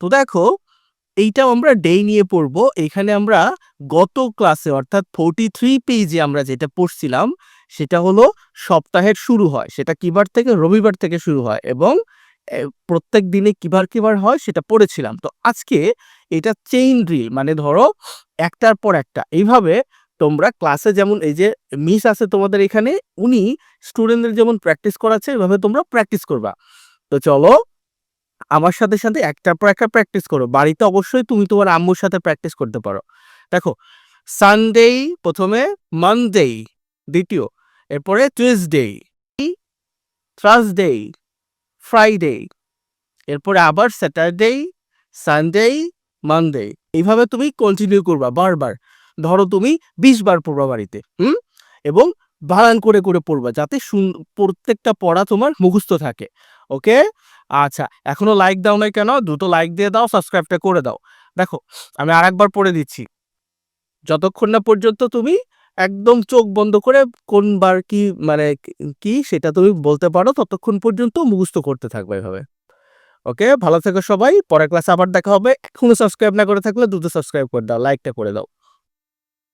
তো দেখো, এইটাও আমরা ডে নিয়ে পড়ব। এখানে আমরা গত ক্লাসে অর্থাৎ ফোর্টি থ্রি পেজে আমরা যেটা পড়ছিলাম, সেটা হলো সপ্তাহের শুরু হয়। সেটা কিবার থেকে? রবিবার থেকে শুরু হয় এবং প্রত্যেক দিনে কিবার কিবার হয় সেটা পড়েছিলাম। তো আজকে এটা চেইন ড্রিল মানে ধরো একটার পর একটা। এইভাবে তোমরা ক্লাসে যেমন এই যে মিস আছে তোমাদের এখানে, উনি স্টুডেন্টদের যেমন প্র্যাকটিস করাচ্ছে, এভাবে তোমরা প্র্যাকটিস করবা। তো চলো আমার সাথে সাথে একটার পর একটা প্র্যাকটিস করো। বাড়িতে অবশ্যই তুমি তোমার আম্মুর সাথে প্র্যাকটিস করতে পারো। দেখো সানডে প্রথমে মানডে দ্বিতীয়, এরপরে টুইসডে থার্সডে ফ্রাইডে এরপরে আবার স্যাটারডে সানডে মানডে এইভাবে তুমি কন্টিনিউ করবা বারবার। ধরো তুমি বিশ বার পড়বা বাড়িতে, হুম? এবং বানান করে করে পড়বা যাতে প্রত্যেকটা পড়া তোমার মুখস্থ থাকে ওকে আচ্ছা এখনও লাইক দাও নাই কেন? দুটো লাইক দিয়ে দাও সাবস্ক্রাইবটা করে দাও। দেখো, আমি আরেকবার পড়ে দিচ্ছি। যতক্ষণ না পর্যন্ত তুমি একদম চোখ বন্ধ করে কোনবার কি মানে কি- সেটা তুমি বলতে পারো, ততক্ষণ পর্যন্ত মুখস্থ করতে থাকবে এভাবে। ওকে? ভালো থেকো সবাই। পরের ক্লাসে আবার দেখা হবে। এখনও সাবস্ক্রাইব না করে থাকলে দ্রুত সাবস্ক্রাইব করে দাও লাইকটা করে দাও।